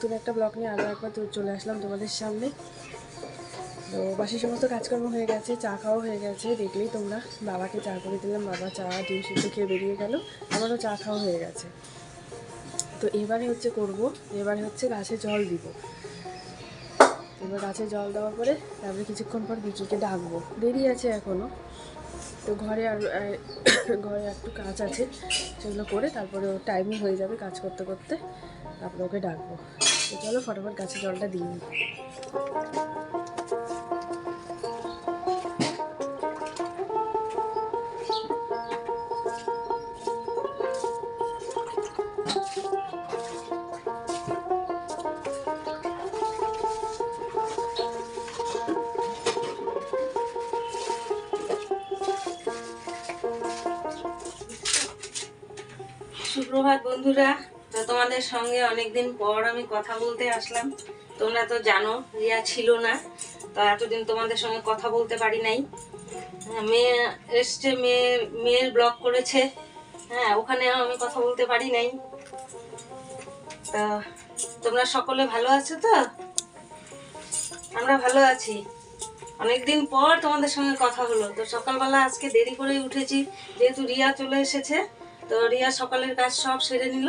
নতুন একটা ব্লগ নিয়ে আরও একবার তো চলে আসলাম তোমাদের সামনে। তো বাসি সমস্ত কাজকর্ম হয়ে গেছে, চা খাওয়া হয়ে গেছে, দেখলেই তোমরা। বাবাকে চা করে দিলাম, বাবা চা, ডিম সিদ্ধ খেয়ে বেরিয়ে গেল, আমারও চা খাওয়া হয়ে গেছে। তো এবারে হচ্ছে করব, এবারে হচ্ছে গাছে জল দিব। এবার গাছে জল দেওয়ার পরে তারপরে কিছুক্ষণ পর বিকিকে ডাকবো। দেরি আছে এখনও তো ঘরে আর, ঘরে একটু কাজ আছে, সেগুলো করে তারপরে ওর টাইমিং হয়ে যাবে কাজ করতে করতে, তারপরে ওকে ডাকবো। তো চলো ফটাফট গাছে জলটা দিই। সুপ্রভাত বন্ধুরা তো তোমাদের সঙ্গে অনেকদিন পর আমি কথা বলতে আসলাম। তোমরা তো জানো রিয়া ছিল না তো এতদিন তোমাদের সঙ্গে কথা বলতে পারি নাই। হ্যাঁ, মেয়ে এসছে মেয়ে মেয়ের ব্লগ করেছে। হ্যাঁ ওখানেও আমি কথা বলতে পারি নাই। তা তোমরা সকলে ভালো আছো তো? আমরা ভালো আছি। অনেকদিন পর তোমাদের সঙ্গে কথা হলো। তো সকালবেলা আজকে দেরি করে উঠেছি যেহেতু রিয়া চলে এসেছে তো রিয়া সকালের কাজ সব সেরে নিল।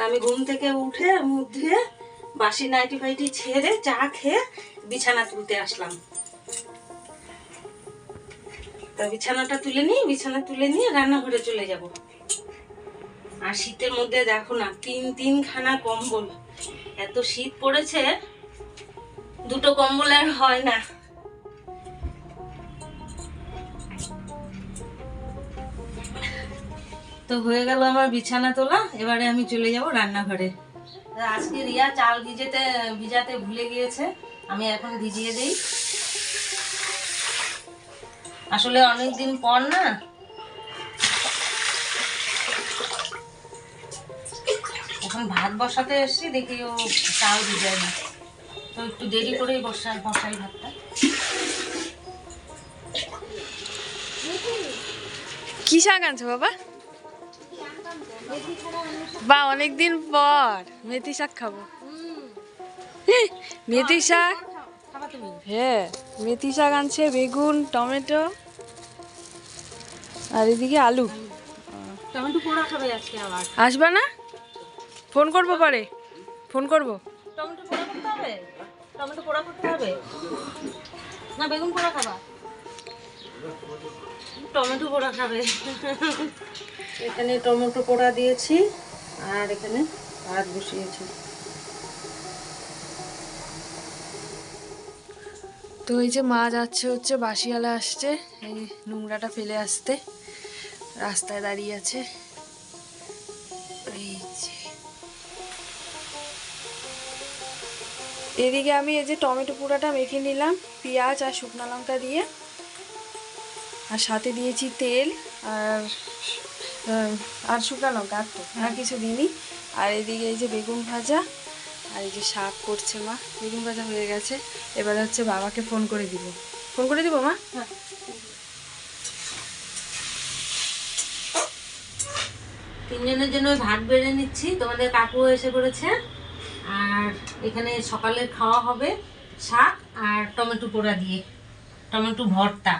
আমি ঘুম থেকে উঠে মুখ ধুয়ে বাসি নাইটি ফাইটি ছেড়ে চা খেয়ে বিছানা তুলতে আসলাম। তা বিছানাটা তুলে নিই বিছানা তুলে নিয়ে রান্নাঘরে চলে যাব। আর শীতের মধ্যে দেখো না, তিন তিনখানা কম্বল। এত শীত পড়েছে, দুটো কম্বল আর হয় না। তো হয়ে গেল আমার বিছানা তোলা, এবারে আমি চলে যাব রান্নাঘরে। আজকে রিয়া চাল ভিজেতে, ভিজাতে ভুলে গিয়েছে, আমি এখন ভিজিয়ে দিই। আসলে অনেক দিন পর না, এখন ভাত বসাতে এসছি, দেখি ও চাল ভিজায় না। তো একটু দেরি করেই বসাই বসাই ভাতটা। কি শাক আনছো বাবা? বা অনেকদিন পর মেথি শাক খাব। মেথি শাক? হ্যাঁ মেথি শাক আনছে বেগুন টমেটো আর এদিকে আলু। টমেটো পোড়া খাবে আজকে আবার। আসবা না? ফোন করব পরে। ফোন করব? টমেটো পোড়া করতে হবে? টমেটো পোড়া করতে হবে? না বেগুন পোড়া খাবা। টমেটো পোড়া খাবে। এখানে টমেটো পোড়া দিয়েছি, আর এখানে ভাত বসিয়েছি। তো এই যে মা যাচ্ছে হচ্ছে বাসিয়ালা আসছে, এই নোংরাটা ফেলে আসতে, রাস্তায় দাঁড়িয়ে আছে। এই যে। এদিকে আমি এই যে টমেটো পোড়াটা মেখে নিলাম, পেঁয়াজ আর শুকনো লঙ্কা দিয়ে। আর সাথে দিয়েছি তেল আর আর শুকনো লঙ্কা আর তো, আর কিছু দিইনি। আর এদিকে এই যে বেগুন ভাজা আর এই যে শাক করছে মা, বেগুন ভাজা হয়ে গেছে। এবার হচ্ছে বাবাকে ফোন করে দিব। ফোন করে দিব মা? হ্যাঁ। তিনজনের জন্য ভাত বেড়ে নিচ্ছি, তোমাদের কাকু এসে করেছে। আর এখানে সকালে খাওয়া হবে শাক আর টমেটো পোড়া দিয়ে, টমেটো ভর্তা।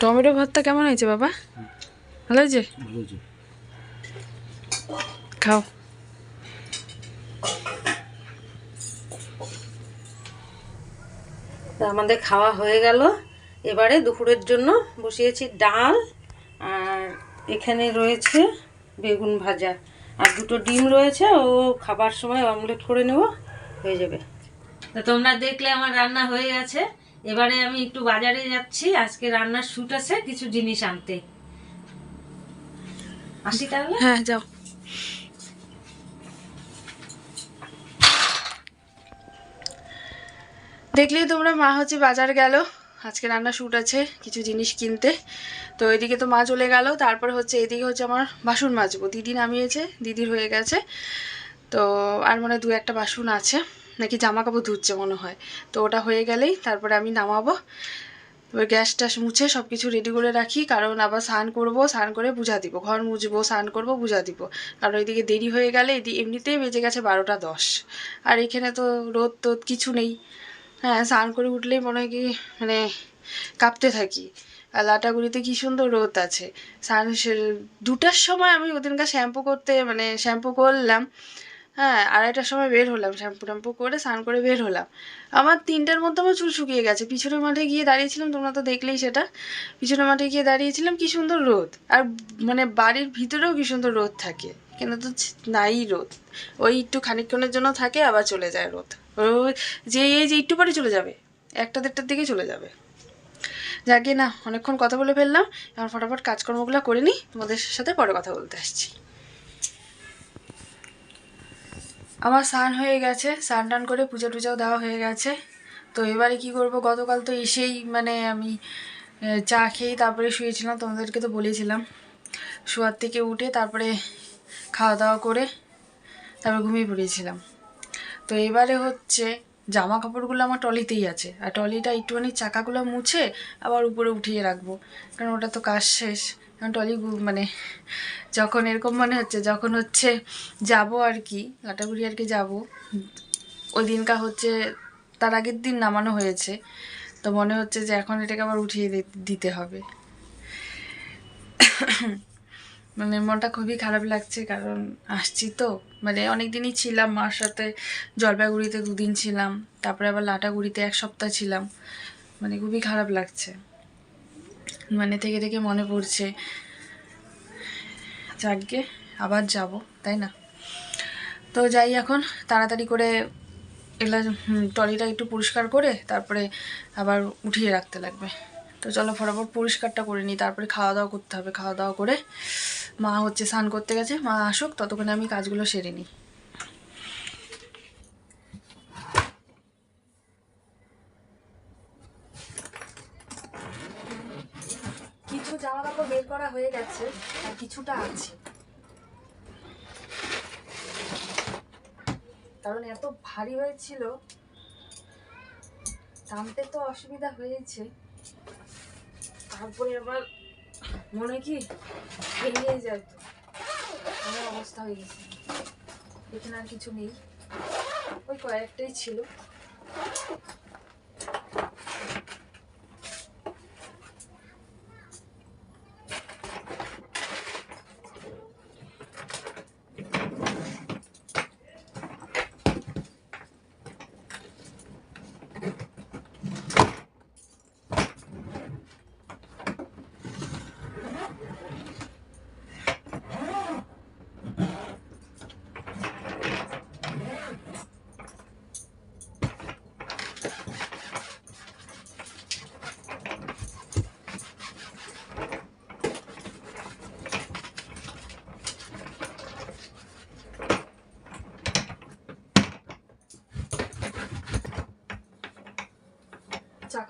টমেটো ভর্তা কেমন হয়েছে বাবা? ভালো হয়েছে। খাও। তো আমাদের খাওয়া হয়ে গেল। এবারে দুপুরের জন্য বসিয়েছি ডাল আর এখানে রয়েছে বেগুন ভাজা। আর দুটো ডিম রয়েছে ও খাবার সময় অমলেট করে নেব হয়ে যাবে। তো তোমরা দেখলে আমার রান্না হয়ে গেছে। এবারে আমি একটু বাজারে যাচ্ছি, আজকে রান্নার শুট আছে, কিছু জিনিস আনতে। আসি তাহলে? হ্যাঁ যাও। দেখলেই তোমরা, মা হচ্ছে বাজার গেল। আজকে রান্না শুট আছে, কিছু জিনিস কিনতে। তো এদিকে তো মা চলে গেল, তারপর হচ্ছে এদিকে হচ্ছে আমার বাসন মাজবো। দিদি নামিয়েছে, দিদির হয়ে গেছে। তো আর মনে দু একটা বাসন আছে। নাকি জামা কাপড় ধুচ্ছে মনে হয়। তো ওটা হয়ে গেলেই তারপরে আমি নামাবো। এবার গ্যাস ট্যাস মুছে সব কিছু রেডি করে রাখি, কারণ আবার স্নান করব, স্নান করে বুঝা দিব। ঘর মুছবো, স্নান করব বুঝা দিব। কারণ এদিকে দেরি হয়ে গেলে এদি এমনিতেই বেজে গেছে বারোটা দশ। আর এখানে তো রোদ টোদ কিছু নেই। হ্যাঁ স্নান করে উঠলেই মনে হয় কি মানে কাঁপতে থাকি। আর লাটাগুড়িতে কি সুন্দর রোদ আছে। স্নান দুটার সময় আমি ওদিনকার শ্যাম্পু করতে মানে শ্যাম্পু করলাম। হ্যাঁ আড়াইটার সময় বের হলাম, শ্যাম্পু ট্যাম্পু করে স্নান করে বের হলাম। আমার তিনটের মধ্যে আমার চুল শুকিয়ে গেছে। পিছনের মাঠে গিয়ে দাঁড়িয়েছিলাম, তোমরা তো দেখলেই সেটা। পিছনের মাঠে গিয়ে দাঁড়িয়েছিলাম, কি সুন্দর রোদ। আর মানে বাড়ির ভিতরেও কি সুন্দর রোদ থাকে। কিন্তু তো নাই রোদ। ওই একটু খানিকক্ষণের জন্য থাকে, আবার চলে যায় রোদ। ওই যে, এই যে একটু পরে চলে যাবে। একটা দেড়টার দিকে চলে যাবে। যাকে না, অনেকক্ষণ কথা বলে ফেললাম। এবার ফটাফট কাজকর্মগুলো করে নিই। তোমাদের সাথে পরে কথা বলতে আসছি। আমার স্নান হয়ে গেছে, স্নান টান করে পূজা টুজাও দেওয়া হয়ে গেছে। তো এবারে কি করব? গতকাল তো এসেই মানে আমি চা খেয়েই তারপরে শুয়েছিলাম, তোমাদেরকে তো বলেছিলাম। শোয়ার থেকে উঠে তারপরে খাওয়া দাওয়া করে তারপরে ঘুমিয়ে পড়েছিলাম। তো এবারে হচ্ছে জামা কাপড়গুলো আমার টলিতেই আছে। আর টলিটা একটুখানি চাকাগুলো মুছে আবার উপরে উঠিয়ে রাখব। কারণ ওটা তো কাজ শেষ। কারণ টলি মানে যখন এরকম মনে হচ্ছে, যখন হচ্ছে যাব আর কি লাটাগুড়ি আর কি যাব, ওই দিনকা হচ্ছে তার আগের দিন নামানো হয়েছে। তো মনে হচ্ছে যে এখন এটাকে আবার উঠিয়ে দিতে হবে। মানে মনটা খুবই খারাপ লাগছে কারণ আসছি তো। মানে অনেক দিনই ছিলাম মার সাথে জলপাইগুড়িতে দুদিন ছিলাম তারপরে আবার লাটাগুড়িতে এক সপ্তাহ ছিলাম। মানে খুবই খারাপ লাগছে। মানে থেকে থেকে মনে পড়ছে যাকগে আবার যাব তাই না? তো যাই এখন তাড়াতাড়ি করে এলা হুম, ট্রলিটা একটু পরিষ্কার করে তারপরে আবার উঠিয়ে রাখতে লাগবে। তো চলো ফটাফট পরিষ্কারটা করে নিই তারপরে খাওয়া দাওয়া করতে হবে। খাওয়া দাওয়া করে মা হচ্ছে স্নান করতে গেছে, মা আসুক, ততক্ষণে আমি কাজগুলো সেরে নিই। কিছু জামা কাপড় বের করা হয়ে গেছে, আর কিছুটা আছে। কারণ এত ভারী হয়েছিল টানতে তো অসুবিধা হয়েছে। তারপরে আবার মনে কি? ভেঙে যায় তো। আমার অবস্থা হয়ে গেছে। এখানে আর কিছু নেই। ওই কয়েকটাই ছিল।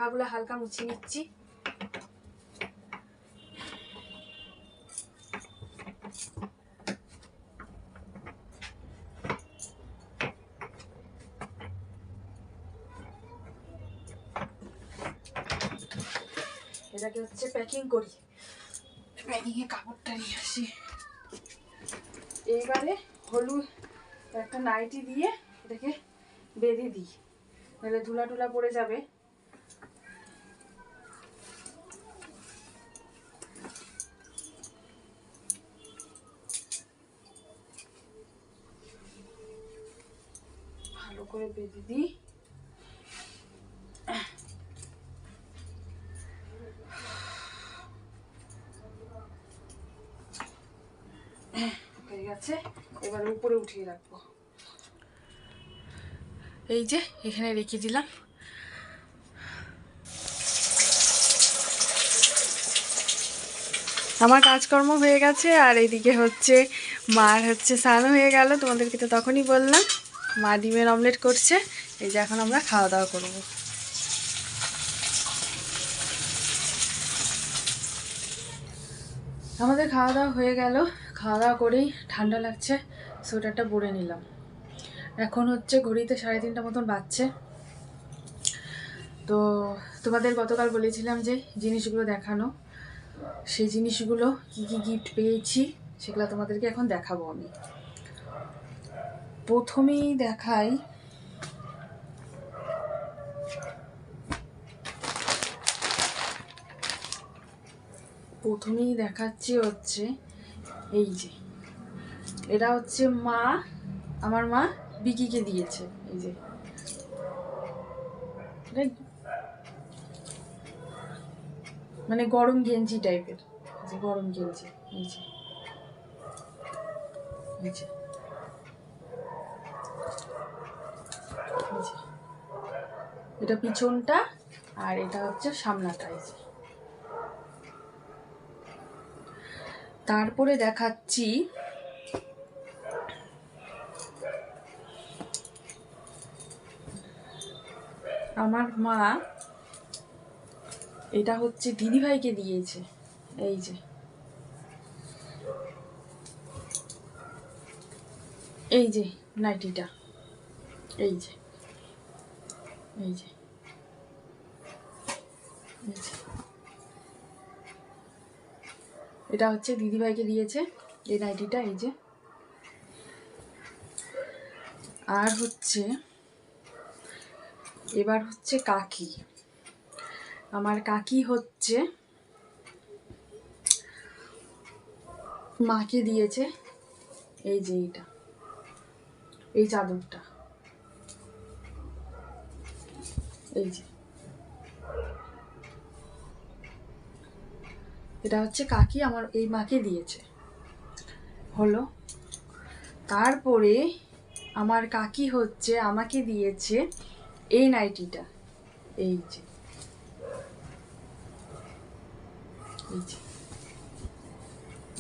চাকাগুলো হালকা মুছে নিচ্ছি। এটাকে হচ্ছে প্যাকিং করি। প্যাকিংয়ে কাপড়টা নিয়ে আসি। এইবারে হলুদ একটা নাইটি দিয়ে এটাকে বেঁধে দিই। নাহলে ধুলা টুলা পড়ে যাবে ভালো করে বেঁধে দিই গেছে এবার উপরে উঠিয়ে রাখব। এই যে, এখানে রেখে দিলাম। আমার কাজকর্ম হয়ে গেছে, আর এদিকে হচ্ছে মার হচ্ছে স্নান হয়ে গেল, তোমাদেরকে তো তখনই বললাম। মা ডিমের অমলেট করছে, এই যে এখন আমরা খাওয়া দাওয়া করব। আমাদের খাওয়া দাওয়া হয়ে গেল। খাওয়া দাওয়া করেই ঠান্ডা লাগছে, সোয়েটারটা পরে নিলাম। এখন হচ্ছে ঘড়িতে সাড়ে তিনটা মতন বাজছে। তো তোমাদের গতকাল বলেছিলাম যে জিনিসগুলো দেখানো। সেই জিনিসগুলো কি কি গিফট পেয়েছি, সেগুলো তোমাদেরকে এখন দেখাবো আমি। প্রথমেই দেখাই প্রথমেই দেখাচ্ছি হচ্ছে এই যে। এটা হচ্ছে মা, আমার মা বিকিকে দিয়েছে, এই যে। মানে গরম গেঞ্জি টাইপের, যে গরম গেঞ্জি এই যে। এই যে। এটা পিছনটা আর এটা হচ্ছে সামনাটা, এই যে। তারপরে দেখাচ্ছি। আমার মা এটা হচ্ছে দিদিভাইকে দিয়েছে। এই যে। এই যে নাইটিটা। এই যে। এই যে। এই যে। এটা হচ্ছে দিদিভাইকে দিয়েছে, এই নাইটিটা, এই যে। আর হচ্ছে, এবার হচ্ছে কাকি। আমার কাকি হচ্ছে, মাকে দিয়েছে, এই যে এইটা, এই চাদরটা। এই যে। এটা হচ্ছে কাকি আমার, এই মাকে দিয়েছে। হলো। তারপরে আমার কাকি হচ্ছে, আমাকে দিয়েছে এই নাইটিটা। এই যে। এই যে।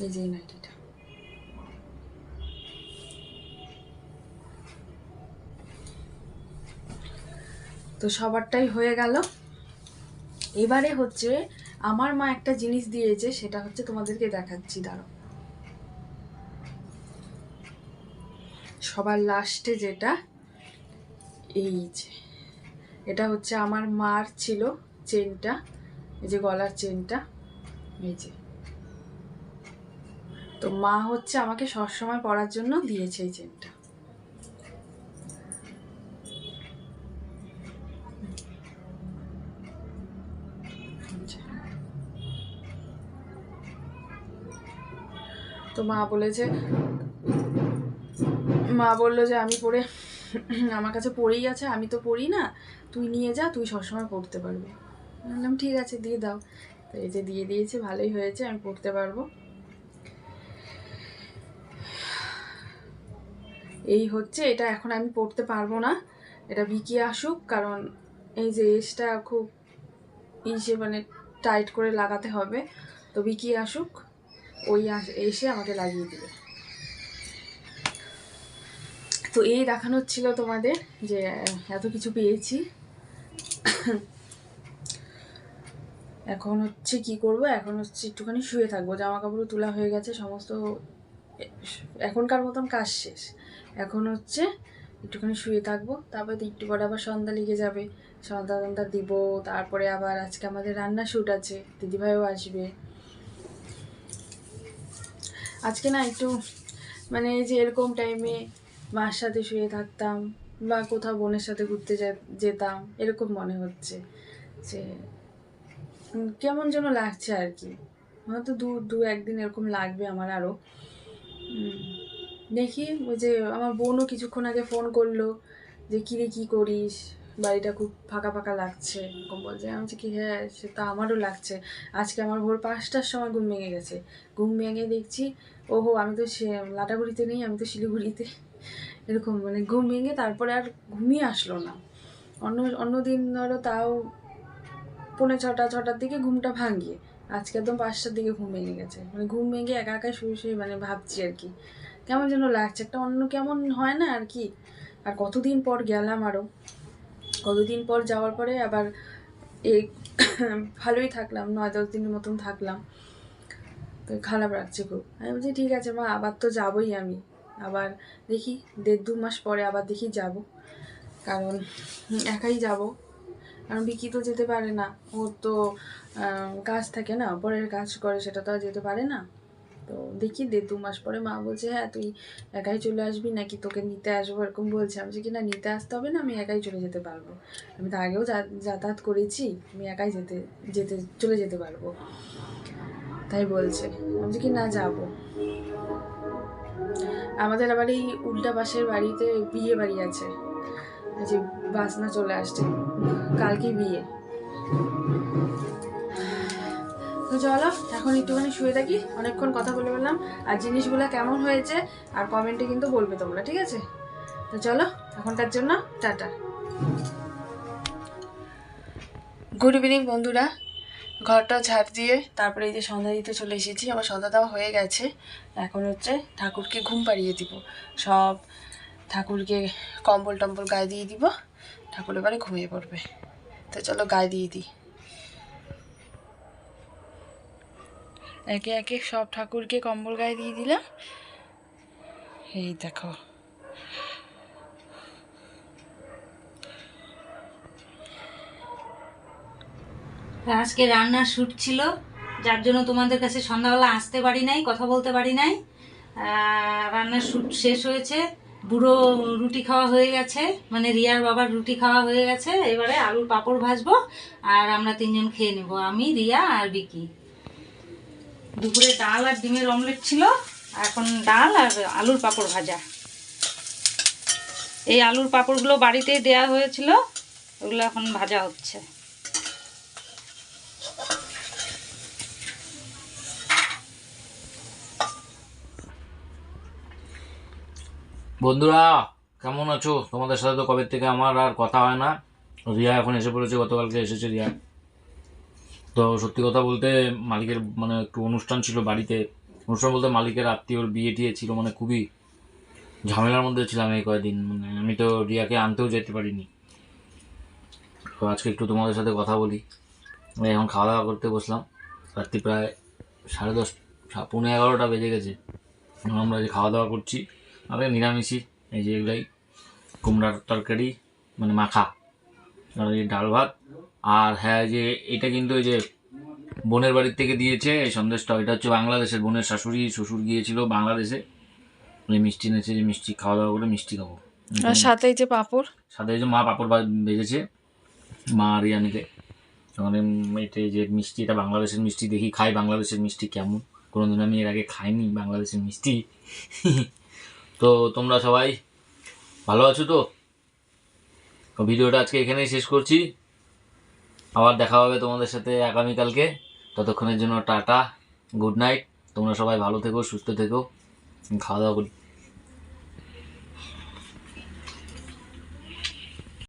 এই যে নাইটিটা। তো সবারটাই হয়ে গেল। এবারে হচ্ছে আমার মা একটা জিনিস দিয়েছে, সেটা হচ্ছে তোমাদেরকে দেখাচ্ছি, দাঁড়াও। সবার লাস্টে যেটা, এই যে, এটা হচ্ছে আমার মার ছিল চেনটা, এই যে গলার চেনটা, এই যে। তো মা হচ্ছে আমাকে সবসময় পরার জন্য দিয়েছে এই চেনটা। তো মা বলেছে মা বলল যে আমি পরে আমার কাছে পড়েই আছে, আমি তো পড়ি না, তুই নিয়ে যা, তুই সবসময় পড়তে পারবি। বললাম, ঠিক আছে, দিয়ে দাও। তো এই যে দিয়ে দিয়েছে, ভালোই হয়েছে, আমি পড়তে পারব। এই হচ্ছে, এটা এখন আমি পড়তে পারব না, এটা বিকি আসুক, কারণ এই যে এসটা খুব ইসে মানে টাইট করে লাগাতে হবে, তো বিকি আসুক। ওই এসে আমাকে লাগিয়ে দেবে। তো এই দেখানো ছিল তোমাদের যে এত কিছু পেয়েছি। এখন হচ্ছে কি করব? এখন হচ্ছে একটুখানি শুয়ে থাকব। জামা কাপড় তোলা হয়ে গেছে, সমস্ত এখনকার মতন কাজ শেষ। এখন হচ্ছে একটুখানি শুয়ে থাকব। তারপরে একটু পরে আবার সন্ধ্যা লেগে যাবে। সন্ধ্যা সন্ধ্যা দিব। তারপরে আবার আজকে আমাদের রান্না শ্যুট আছে। দিদিভাইও আসবে। আজকে না একটু মানে যে এরকম টাইমে মার সাথে শুয়ে থাকতাম বা কোথাও বোনের সাথে ঘুরতে যেতাম, এরকম মনে হচ্ছে যে কেমন যেন লাগছে আর কি। হয়তো দু দু একদিন এরকম লাগবে আমার আরও দেখি ওই যে আমার বোনও কিছুক্ষণ আগে ফোন করল যে, কিরে, কি করিস? বাড়িটা খুব ফাঁকা ফাঁকা লাগছে। এরকম বলছে, আমি বলছি কি হ্যাঁ সেটা আমারও লাগছে। আজকে আমার ভোর পাঁচটার সময় ঘুম ভেঙে গেছে। ঘুম ভেঙে দেখছি, ওহো, আমি তো সে, লাটাগুড়িতে নেই, আমি তো শিলিগুড়িতে। এরকম মানে ঘুম ভেঙে তারপরে আর ঘুমিয়ে আসলো না। অন্য অন্য দিন ধরো তাও পৌনে ছটা, ছটার দিকে ঘুমটা ভাঙিয়ে, আজকে একদম পাঁচটার দিকে ঘুম ভেঙে গেছে। মানে ঘুম ভেঙে একা একা শুয়ে শুয়ে মানে ভাবছি আর কি, কেমন যেন লাগছে। একটা অন্য কেমন হয় না আর কি। আর কতদিন পর গেলাম আরও কতদিন পর যাওয়ার পরে আবার এই ভালোই থাকলাম, নয় দশ দিনের মতন থাকলাম। তো খারাপ লাগছে খুব। আমি বলছি, ঠিক আছে মা, আবার তো যাবই আমি। আবার দেখি, দেড় দু মাস পরে আবার দেখি যাব। কারণ একাই যাব। কারণ বিকি তো যেতে পারে না। ওর তো কাজ থাকে না, পরের কাজ করে, সেটা তো আর যেতে পারে না। তো দেখি দে, দু মাস পরে মা বলছে হ্যাঁ তুই একাই চলে আসবি নাকি তোকে নিতে আসব? এরকম বলছে। আমি কি না নিতে আসতে হবে না, আমি একাই চলে যেতে পারব। আমি তো আগেও যাতায়াত করেছি, আমি একাই যেতে যেতে, চলে যেতে পারব। তাই বলছে। আমি কি না যাব। আমাদের আবার এই উল্টা পাশের বাড়িতে বিয়ে বাড়ি আছে। যে বাসনা চলে আসছে কালকে বিয়ে। তো চলো এখন একটুখানি শুয়ে থাকি, অনেকক্ষণ কথা বলে বললাম, আর জিনিসগুলো কেমন হয়েছে, আর কমেন্টে কিন্তু বলবে তোমরা, ঠিক আছে? তো চলো, এখনকার জন্য টাটা। গুড ইভিনিং বন্ধুরা। ঘরটা ঝাড় দিয়ে তারপরে এই যে সন্ধ্যা দিতে চলে এসেছি, আমার সন্ধ্যা দেওয়া হয়ে গেছে। এখন হচ্ছে ঠাকুরকে ঘুম পাড়িয়ে দিব। সব ঠাকুরকে কম্বল টম্বল গায়ে দিয়ে দিব, ঠাকুর এবারে ঘুমিয়ে পড়বে। তো চলো গায়ে দিয়ে দিই। একে একে সব ঠাকুরকে কম্বল গায়ে দিয়ে দিলাম। এই দেখো। আজকে রান্নার শ্যুট ছিল, যার জন্য তোমাদের কাছে সন্ধ্যাবেলা আসতে পারি নাই, কথা বলতে পারি নাই। রান্নার শ্যুট শেষ হয়েছে, বুড়ো রুটি খাওয়া হয়ে গেছে মানে রিয়ার বাবার রুটি খাওয়া হয়ে গেছে। এবারে আলুর পাঁপড় ভাজবো, আর আমরা তিনজন খেয়ে নেব, আমি, রিয়া আর বিকি দুপুরে ডাল আর ডিমের অমলেট ছিল এখন ডাল আর আলুর পাঁপড় ভাজা। এই আলুর পাঁপড়গুলো বাড়িতেই দেয়া হয়েছিল, ওগুলো এখন ভাজা হচ্ছে। বন্ধুরা, কেমন আছো? তোমাদের সাথে তো কবে থেকে আমার আর কথা হয় না। রিয়া এখন এসে পড়েছে, গতকালকে এসেছে রিয়া। তো সত্যি কথা বলতে মালিকের মানে একটু অনুষ্ঠান ছিল বাড়িতে। অনুষ্ঠান বলতে মালিকের আত্মীয়র বিয়ে টিয়ে ছিল মানে খুবই ঝামেলার মধ্যে ছিলাম এই কয়েকদিন। মানে আমি তো রিয়াকে আনতেও যেতে পারিনি। তো আজকে একটু তোমাদের সাথে কথা বলি। এখন খাওয়া দাওয়া করতে বসলাম। রাত্রি প্রায় সাড়ে দশ পৌনে এগারোটা বেজে গেছে। আমরা যে খাওয়া দাওয়া করছি আরে নিরামিষই, এই যে এগুলাই, কুমড়ার তরকারি মানে মাখা, আর এই ডাল ভাত আর হ্যাঁ যে এটা কিন্তু ওই যে বোনের বাড়ির থেকে দিয়েছে এই সন্দেশটা এটা হচ্ছে বাংলাদেশের বোনের শাশুড়ি শ্বশুর গিয়েছিল বাংলাদেশে। মিষ্টি এনেছে যে মিষ্টি খাওয়া দাওয়া করে মিষ্টি খাব। আর সাথে যে পাঁপড়? সাথে যে মা পাপড় ভেজেছে মা আর ইয়ানিকে ওখানে এটা যে মিষ্টি এটা বাংলাদেশের মিষ্টি দেখি খাই বাংলাদেশের মিষ্টি কেমন? কোনোদিন আমি এর আগে খাইনি বাংলাদেশের মিষ্টি। তো তোমরা সবাই ভালো আছো তো? তো ভিডিওটা আজকে এখানেই শেষ করছি। আবার দেখা হবে তোমাদের সাথে আগামীকালকে। ততক্ষণের জন্য টাটা, গুড নাইট। তোমরা সবাই ভালো থেকো, সুস্থ থেকো। খাওয়া দাওয়া করি।